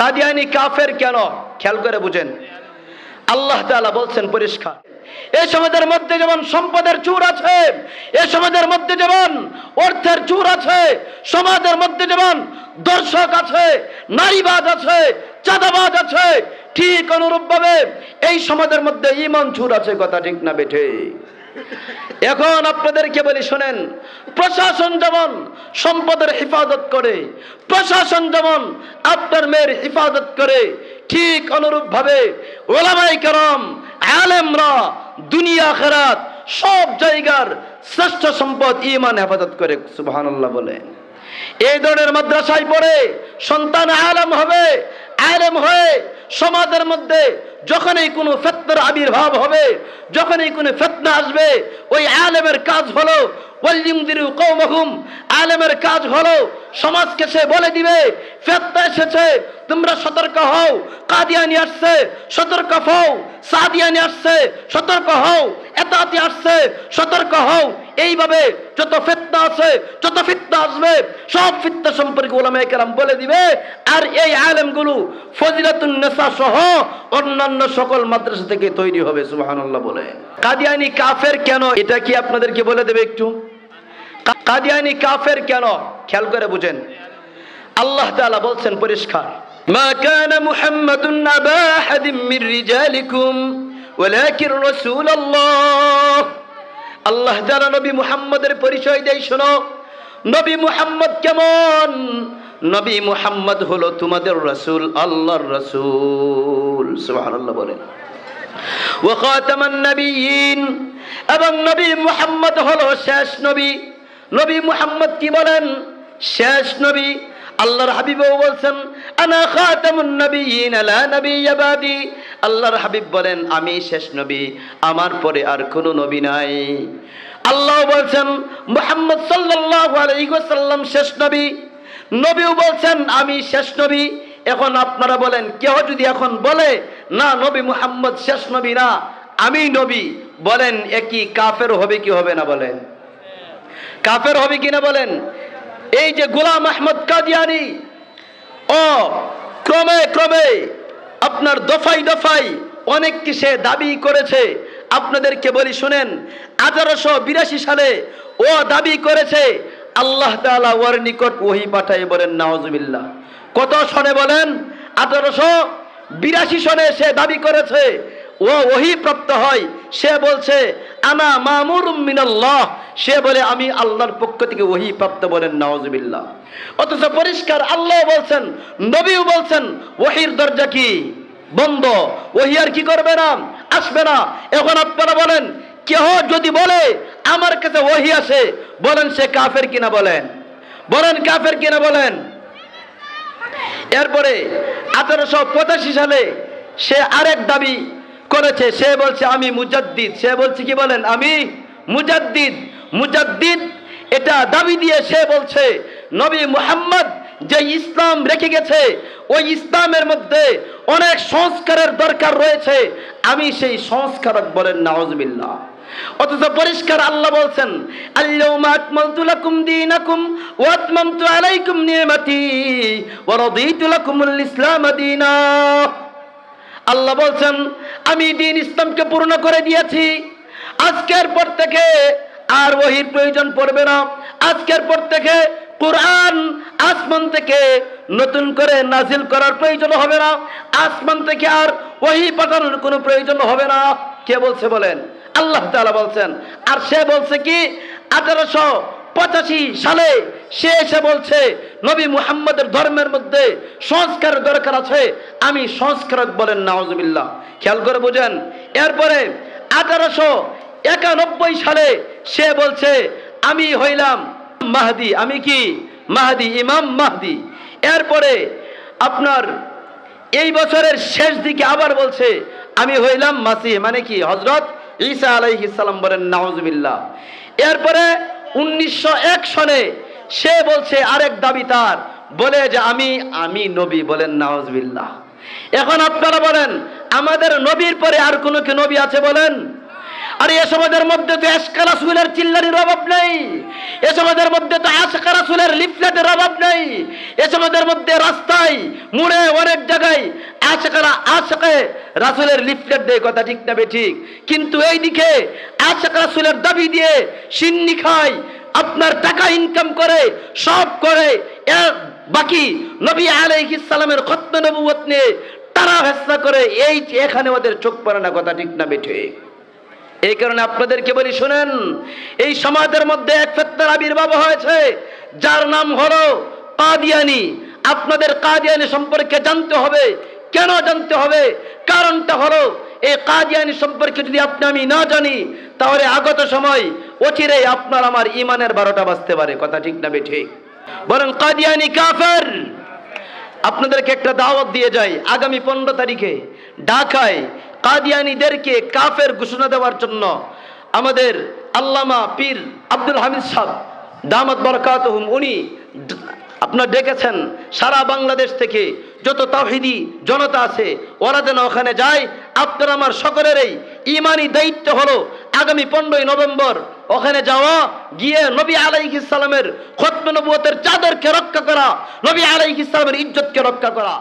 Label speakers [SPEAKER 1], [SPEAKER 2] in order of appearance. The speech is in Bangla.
[SPEAKER 1] কাদিয়ানি কাফের কেন? খেয়াল করে বুঝেন। আল্লাহ তাআলা বলছেন পরিষ্কার। এই সমাজের মধ্যে যেমন সম্পদের চুর আছে এই সমাজের মধ্যে যেমন অর্থের চুর আছে, সমাজের মধ্যে যেমন দর্শক আছে, নারীবাজ আছে, চাঁদাবাজ আছে, ঠিক অনুরূপভাবে এই সমাজের মধ্যে ইমান চুর আছে, কথা ঠিক না বেঠে এখন আপনাদেরকে বলি শোনেন, প্রশাসন যেমন সম্পদের হেফাজত করে, প্রশাসন যেমন আপনার মেয়ের হেফাজত করে, ঠিক অনুরূপভাবে ওলামাই করম, আলেমরা দুনিয়া খেরাত সব জায়গার শ্রেষ্ঠ সম্পদ ইমান হেফাজত করে, সুবহানাল্লাহ বলে এই ধরনের মাদ্রাসায় পড়ে সন্তান আলেম হবে, আলেম হয়ে সমাজের মধ্যে যখনই কোনো ফেতনার আবির্ভাব হবে, যখনই কোনো ফেতনা আসবে, ওই আলেমের কাজ হলো ওয়ালিমদিরু কওমাহুম, আলেমের কাজ হলো, সমাজকে সে বলে দিবে, ফেতনা এসেছে, তোমরা সতর্ক হও, কাদিয়ানি আসছে, সতর্ক হও, সাদিয়ানি আসছে, সতর্ক হও, এতাতি আসছে, সতর্ক হও। এইভাবে যত ফিতনা আছে, যত ফিতনা আসবে, সব ফিতনা সম্পর্কে ওলামায়ে কেরাম বলে দিবে। আর এই আলেমগুলো ফজিলাতুন নেসা সহ অন্যান্য সকল মাদ্রাসা থেকে তৈরি হবে, সুবহানাল্লাহ বলে। কাদিয়ানি কাফের কেন? এটা কি আপনাদেরকে বলে দেবে একটু? কাদিয়ানি কাফের কেন? খেয়াল করে বুঝেন। আল্লাহ তাআলা বলছেন পরিষ্কার। মা কানা মুহাম্মাদুন আবা আহাদিম মির রিজালিকুম, ওয়ালাকিন রাসূলুল্লাহ। আল্লাহ যারা নবী মুহাম্মদের পরিচয় দেয়, শোনো। নবী মুহাম্মদ কেমন? নবী মুহাম্মদ হলো তোমাদের রাসূল, আল্লাহর রাসূল। সুবহানাল্লাহ বলেন। ওয়াখাতামান নবিয়িন এবং নবী মুহাম্মদ হলো শেষ নবী। নবী মুহাম্মদ কি বলেন? শেষ নবী। আল্লাহর হাবিবও বলছেন, আনা খাতামুন নবিয়িন লা নবিয়্য বাদি। আল্লাহর হাবিব বলেন, আমি শেষ নবী, আমার পরে আর কোনো নবী নাই। আল্লাহ বলছেন, মুহাম্মদ ওয়াসাল্লাম শেষ নবী। নবীও বলছেন, আমি শেষ নবী। এখন আপনারা বলেন কেউ যদি এখন বলে, না, নবী মুহাম্মদ শেষ নবী না, আমি নবী। বলেন একই কাফের হবে কি হবে না? বলেন। কাফের হবে কি না বলেন? এই যে গোলাম আহমদ কাদিয়ানি, ও, ক্রমে ক্রমে আপনার দফাই দফাই অনেক কিসে দাবি করেছে? আপনাদেরকে বলি, শুনেন, আঠারোশো বিরাশি সালে ও দাবি করেছে, আল্লাহ তাআলা ওর নিকট ওহি পাঠাই বলেন নাওজুবিল্লাহ কত সনে বলেন? আঠারোশো বিরাশি সনে সে দাবি করেছে, ও ওহি প্রাপ্ত হয়, সে বলছে, আনা মামুর মিনাল্লাহ। সে বলে, আমি আল্লাহর পক্ষ থেকে ওহি প্রাপ্ত বলেন নওয়াজবিল্লাহ অথচ পরিষ্কার আল্লাহ বলছেন, নবীও বলছেন, ওহির দরজা কি? বন্ধ। ওহি আর কি করবে না? আসবে না। এখন আপনারা বলেন, কেহ যদি বলে, আমার কাছে ওহি আসে বলেন সে কাফের কিনা বলেন? বলেন কাফের কিনা বলেন? এরপরে আঠারোশো পঁচাশি সালে সে আরেক দাবি করেছে। সে বলছে, আমি মুজাদ্দিদ। সে বলছে কি বলেন? আমি মুজাদ্দিদ। মুজাদ্দিদ এটা দাবি দিয়ে সে বলছে, নবী মুহাম্মদ যে ইসলাম রেখে গেছে, ওই ইসলামের মধ্যে অনেক সংস্কারের দরকার রয়েছে। আমি সেই সংস্কারক বলেন নাওজবিল্লাহ অথচ পরিষ্কার আল্লাহ বলছেন আলাইকুম আল্লাহ বলছেন, আমি দিন ইসলামকে পূর্ণ করে দিয়েছি। আজকের পর থেকে আর ওহির প্রয়োজন পড়বে না। আজকের পর থেকে কোরআন আসমান থেকে নতুন করে নাজিল করার প্রয়োজন হবে না। আসমান থেকে আর ওহি পাঠানোর কোনো প্রয়োজন হবে না। কে বলছে বলেন? আল্লাহ তাআলা বলছেন। আর সে বলছে কি? আঠারোশো পঁচাশি সালে সে এসে বলছে, নবী মুহাম্মদের ধর্মের মধ্যে সংস্কারের দরকার আছে। আমি সংস্কারক বলেন নাওজবিল্লাহ খেয়াল করে বুঝেন। এরপরে আঠারোশো একানব্বই সালে সে বলছে, আমি হইলাম মাহাদি। আমি কি? মাহদি, ইমাম মাহদি। এরপরে আপনার এই বছরের শেষ দিকে আবার বলছে, আমি হইলাম মাসি মানে কি? হজরত ঈসা আলাইহিস সালাম বলেন, নাউজুবিল্লাহ। এরপরে উনিশশো এক সনে সে বলছে, আরেক দাবি তার, বলে যে আমি আমি নবী বলেন, নাউজুবিল্লাহ। এখন আপনারা বলেন, আমাদের নবীর পরে আর কোনো কি নবী আছে বলেন? আর এ সমাজের মধ্যে তো এসকা রাসুলের চিল্লারির অভাব নেই। এ সমাজের মধ্যে তো আশকা রাসুলের লিফলেটের অভাব নেই। এ সমাজের মধ্যে রাস্তায়, মুড়ে, অনেক জায়গায় আশকারা আশকে রাসুলের লিফলেট দেয় কথা ঠিক না ঠিক। কিন্তু এই দিকে আশক রাসুলের দাবি দিয়ে সিন্নি খায়, আপনার টাকা ইনকাম করে, সব করে বাকি নবী আলাইহিস সালামের খত্ম নবুয়ত নিয়ে তারা ফেসলা করে, এই এখানে ওদের চোখ পড়ে না কথা ঠিক না বেঠে এই কারণে আপনাদেরকে বলি, শুনেন, এই সমাজের মধ্যে এক ফেত্তার আবির্ভাব হয়েছে, যার নাম হলো কাদিয়ানি। আপনাদের কাদিয়ানি সম্পর্কে জানতে হবে। কেন জানতে হবে? কারণটা হলো, এই কাদিয়ানি সম্পর্কে যদি আপনি আমি না জানি, তাহলে আগত সময় অচিরেই আপনার আমার ইমানের বারোটা বাজতে পারে। কথা ঠিক না ঠিক? বরং কাদিয়ানি কাফের। আপনাদেরকে একটা দাওয়াত দিয়ে যাই আগামী পনেরো তারিখে ঢাকায় কাদিয়ানিদেরকে কাফের ঘোষণা দেওয়ার জন্য আমাদের আল্লামা পীর আব্দুল হামিদ সাহ দামত বরকাতহুম, উনি আপনার ডেকেছেন সারা বাংলাদেশ থেকে যত তাহিদি জনতা আছে, ওরা যেন ওখানে যায়। আপনার আমার সকলেরই ইমানি দায়িত্ব হলো আগামী পনেরোই নভেম্বর ওখানে যাওয়া, গিয়ে নবী আলাইহিস সালামের খতম নবুয়তের চাদরকে রক্ষা করা, নবী আলাইহিস সালামের ইজ্জতকে রক্ষা করা।